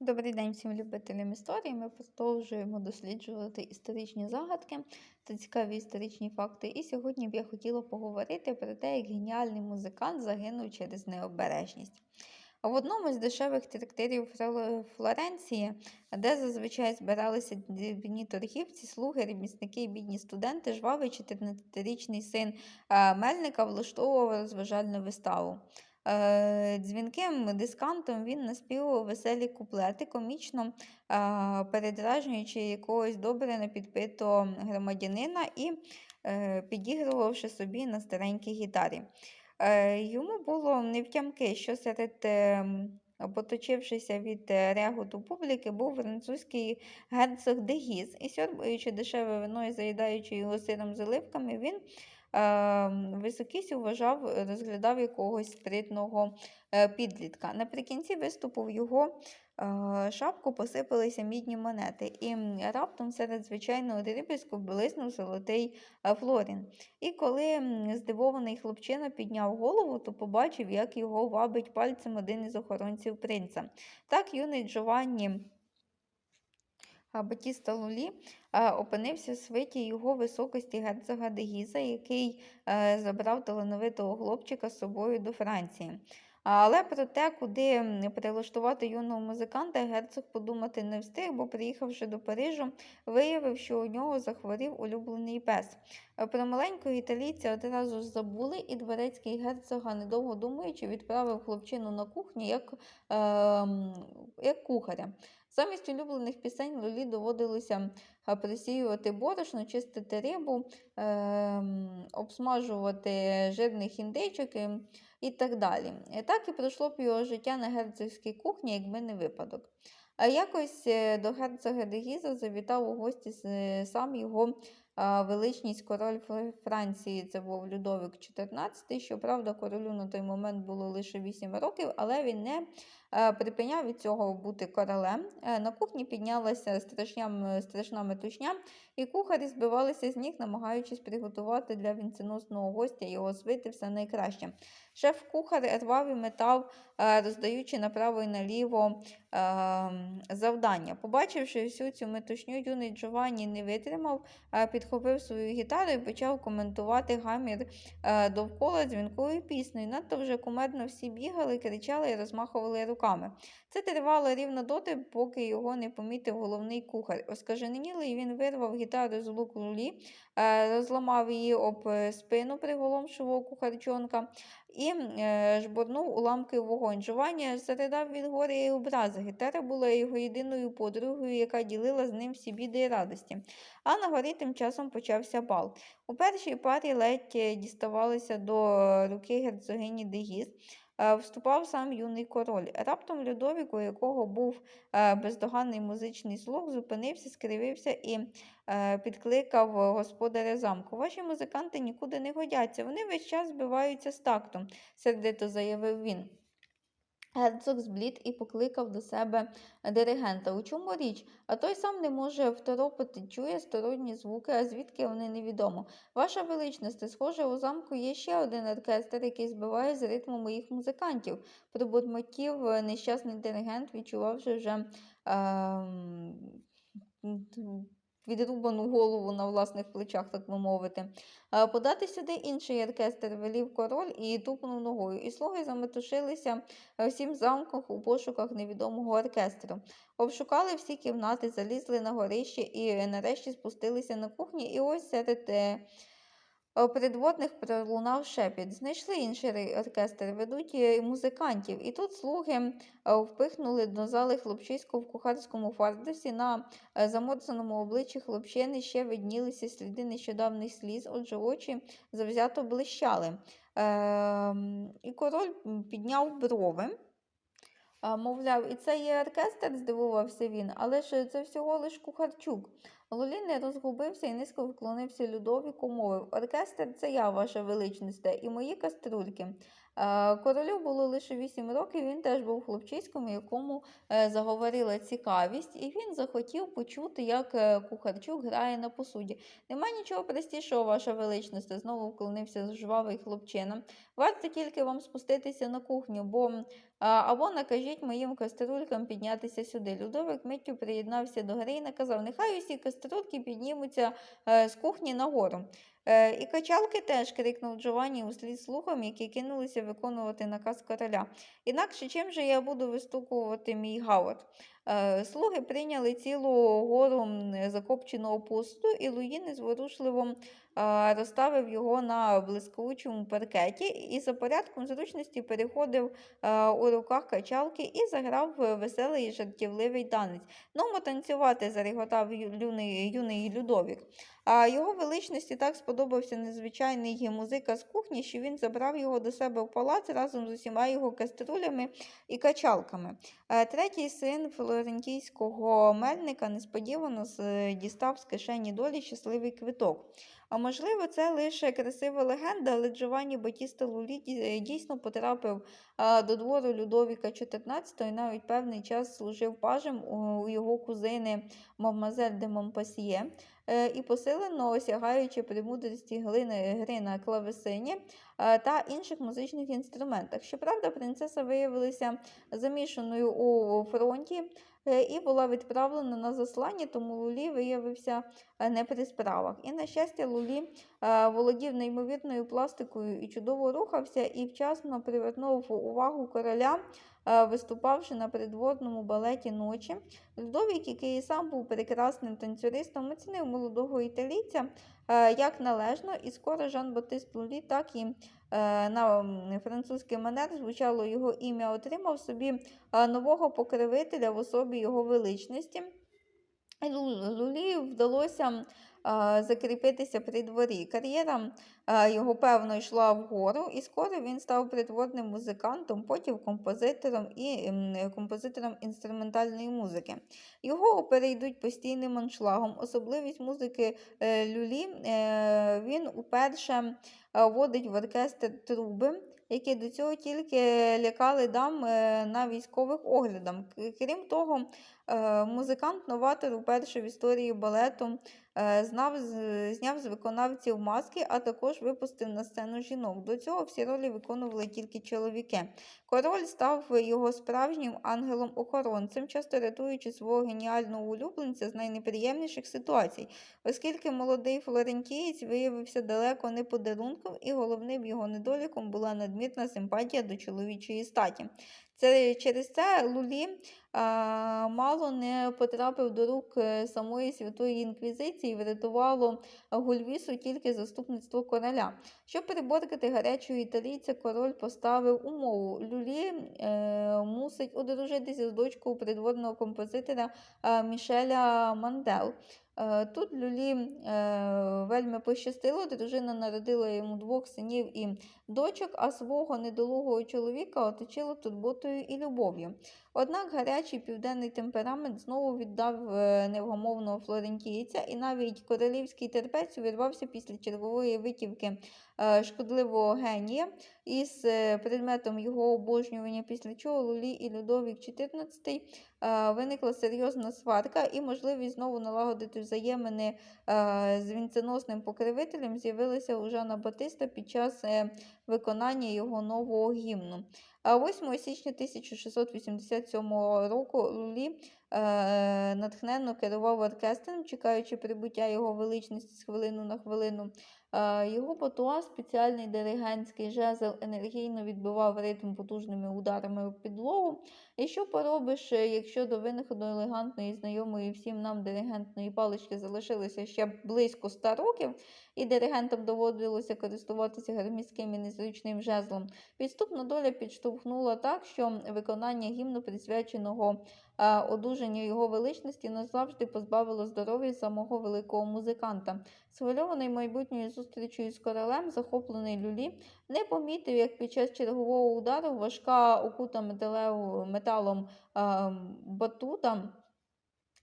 Добрий день всім любителям історії. Ми продовжуємо досліджувати історичні загадки та цікаві історичні факти. І сьогодні б я хотіла поговорити про те, як геніальний музикант загинув через необережність. В одному з дешевих трактирів Флоренції, де зазвичай збиралися дрібні торгівці, слуги, ремісники і бідні студенти, жвавий 14-річний син е, Мельника влаштовував розважальну виставу. Е, Дзвінким дискантом він наспівував веселі куплети, комічно а, передражнюючи якогось добре непідпитого громадянина і е, підігрувавши собі на старенькій гітарі. Е, Йому було невтямки, що серед ем, поточившися від е, реготу публіки, був французький герцог Дегіз, і сьорбаючи дешеве вино і заїдаючи його сиром з оливками, він ем, високісів вважав, розглядав якогось спритного е, підлітка. Наприкінці виступу в його е, шапку посипалися мідні монети, і раптом серед звичайного дріб'язку блиснув золотий е, флорін. І коли здивований хлопчина підняв голову, то побачив, як його вабить пальцем один із охоронців принца. Так юний Джованні Батіста Лулі опинився в свиті його високості герцога Дегіза, який е, забрав талановитого хлопчика з собою до Франції. Але про те, куди прилаштувати юного музиканта, герцог подумати не встиг, бо, приїхавши до Парижу, виявив, що у нього захворів улюблений пес. Е, Про маленького італійця одразу забули, і дворецький герцога, недовго думаючи, відправив хлопчину на кухню як, е, як кухаря. Замість улюблених пісень Лолі доводилося присіювати борошно, чистити рибу, ем, обсмажувати жирних індичок і, і так далі. І так і пройшло б його життя на герцогській кухні, якби не випадок. А якось е, до герцога Дегіза завітав у гості е, сам його величність король Франції, це був Людовик XIV. Щоправда, королю на той момент було лише 8 років, але він не е, припиняв від цього бути королем. Е, На кухні піднялася страшня, страшна метушня, і кухарі збивалися з ніг, намагаючись приготувати для вінценосного гостя його свити все найкраще. Шеф-кухар рвав і метав, е, роздаючи направо і наліво завдання. Побачивши всю цю метушню, юний Джованні не витримав, е, підхопив свою гітару і почав коментувати гамір е, довкола дзвінкою піснею. Надто вже кумедно всі бігали, кричали і розмахували руками. Це тривало рівно доти, поки його не помітив головний кухар. Оскаженілий він вирвав гітару з лук лулі, е, розламав її об е, спину приголомшого кухарчонка і е, жбурнув уламки вогонь. Жування заридав від горя і образи. Гетера була його єдиною подругою, яка ділила з ним всі біди і радості. А на горі тим часом почався бал. У першій парі ледь е, діставалися до е, руки герцогині Дегіз. Е, Вступав сам юний король. Раптом Людовік, у якого був е, бездоганний музичний слух, зупинився, скривився і е, підкликав господаря замку. Ваші музиканти нікуди не годяться, вони весь час збиваються з тактом, сердито заявив він. Герцог зблід і покликав до себе диригента. У чому річ? А той сам не може второпити, чує сторонні звуки, а звідки вони невідомо. Ваша величність, схоже, у замку є ще один оркестр, який збиває з ритму моїх музикантів. Пробурмотів е, нещасний диригент, відчувавши вже м, відрубану голову на власних плечах, так би мовити. Е, Подати сюди інший оркестр велів король і тупнув ногою. І слуги заметушилися е, всім замком у пошуках невідомого оркестру. Обшукали всі кімнати, залізли на горище і е, нарешті спустилися на кухні. І ось серед придворних пролунав шепіт. Знайшли інший оркестр, ведуть е, музикантів. І тут слуги е, впихнули до зали хлопчиську в кухарському фардусі. На е, заморзаному обличчі хлопчини ще виднілися сліди нещодавних сліз, отже очі завзято блищали. Ем, і король підняв брови. Мовляв, і це є оркестр, здивувався він, але ж це всього лиш кухарчук. Лолі не розгубився і низько вклонився Людовіку, мовив Оркестр це я, ваша величність, і мої каструльки. Е, Королю було лише 8 років, він теж був хлопчиськом, якому е, заговорила цікавість, і він захотів почути, як е, Кухарчук грає на посуді. Нема нічого простішого, ваша величність, знову вклонився жвавий хлопчина. Варто тільки вам спуститися на кухню, бо або накажіть моїм каструлькам піднятися сюди. Людовик миттю приєднався до гри і наказав, нехай усі каструльки піднімуться з кухні нагору. Е, і качалки теж крикнув Джованні услід слухам, які кинулися виконувати наказ короля. Інакше чим же я буду вистукувати мій гавот? Е, Слуги прийняли цілу гору закопченого посту, і Луї незворушливо розставив його на блискучому паркеті і за порядком зручності переходив у руках качалки і заграв веселий і жартівливий танець. Нумо танцювати, зареготав юний, юний Людовік. А його величності так сподобався незвичайний музика з кухні, що він забрав його до себе в палац разом з усіма його каструлями і качалками. Третій син флорентійського мельника несподівано дістав з кишені долі щасливий квиток. А можливо, це лише красива легенда, але Джованні Батіста Лулі дійсно потрапив до двору Людовіка XIV і навіть певний час служив пажем у його кузини Мамазель де Монпасьє. Е, і посилено осягаючи премудрості гри на клавесині е, та інших музичних інструментах. Щоправда, принцеса виявилася замішаною у фронті е, і була відправлена на заслання, тому Лулі виявився е, не при справах. І, на щастя, Лулі е, володів неймовірною пластикою і чудово рухався, і вчасно привернув увагу короля, е, виступавши на придворному балеті ночі. Людовік, який сам був прекрасним танцюристом, оцінив молодого італійця е, як належно, і скоро Жан Батист Лулі, так і е, на французький манер звучало його ім'я, отримав собі е, нового покривителя в особі його величності. Лулі вдалося закріпитися при дворі. Кар'єра його певно йшла вгору, і скоро він став придворним музикантом, потім композитором і композитором інструментальної музики. Його перейдуть постійним аншлагом. Особливість музики е, Люлі е, він уперше вводить в оркестр труби. Які до цього тільки лякали дам е, на військових оглядах. Крім того, Музикант-новатор уперше в історії балету знав, зняв з виконавців маски, а також випустив на сцену жінок. До цього всі ролі виконували тільки чоловіки. Король став його справжнім ангелом-охоронцем, часто рятуючи свого геніального улюбленця з найнеприємніших ситуацій, оскільки молодий флорентієць виявився далеко не подарунком, і головним його недоліком була надмірна симпатія до чоловічої статі. Це через це Лулі мало не потрапив до рук е, самої святої інквізиції, врятувало Гульвісу тільки заступництво короля. Щоб переборкати гарячого італійця, король поставив умову. Люлі е, мусить одружитися з дочкою придворного композитора е, Мішеля Мандел. Е, Тут Люлі е, вельми пощастило, дружина народила йому двох синів і дочок, а свого недолугого чоловіка оточила турботою і любов'ю. Однак гарячий південний темперамент знову віддав е, невгомовного флорентійця, і навіть королівський терпець увірвався після чергової витівки шкодливого генія із е, предметом його обожнювання, після чого Лулі і Людовік XIV е, виникла серйозна сварка, і можливість знову налагодити взаємини е, з вінценосним покровителем з'явилася у Жана Батиста під час е, виконання його нового гімну. А 8 січня 1687 року Лулі е, натхненно керував оркестром, чекаючи прибуття його величності з хвилину на хвилину. Його потуа, спеціальний диригентський жезл, енергійно відбивав ритм потужними ударами в підлогу. І що поробиш, е, якщо до винаходу елегантної, знайомої всім нам диригентної палички залишилося ще близько 100 років, і диригентам доводилося користуватися гармістським і незручним жезлом. Підступна доля підштовхнула так, що виконання гімну, присвяченого е, одужанню його величності, назавжди позбавило здоров'я самого великого музиканта. Схвильований майбутньою зустрічю з королем, захоплений люлі, не помітив, як під час чергового удару важка окута металом е, батута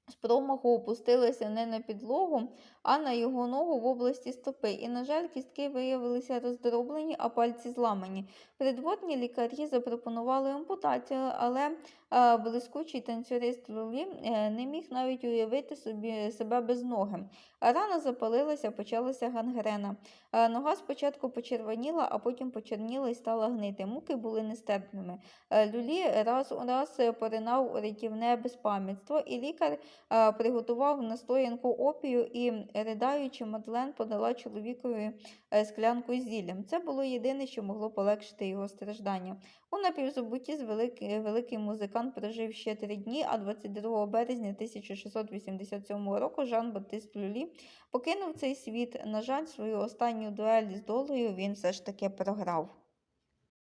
з промаху опустилася не на підлогу, а на його ногу в області стопи. І, на жаль, кістки виявилися роздроблені, а пальці зламані. Придворні лікарі запропонували ампутацію, але е, блискучий танцюрист Лулі е, не міг навіть уявити собі себе без ноги. Рана запалилася, почалася гангрена. Е, Нога спочатку почервоніла, а потім почерніла і стала гнити. Муки були нестерпними. Люлі раз у раз поринав у рятівне безпам'ятство, і лікар приготував настоянку опію і, ридаючи, Мадлен подала чоловікові е, склянку з зіллям. Це було єдине, що могло полегшити його страждання. У напівзабутті великий, великий музикант прожив ще три дні, а 22 березня 1687 року Жан Батист Люлі покинув цей світ. На жаль, свою останню дуель з долею він все ж таки програв.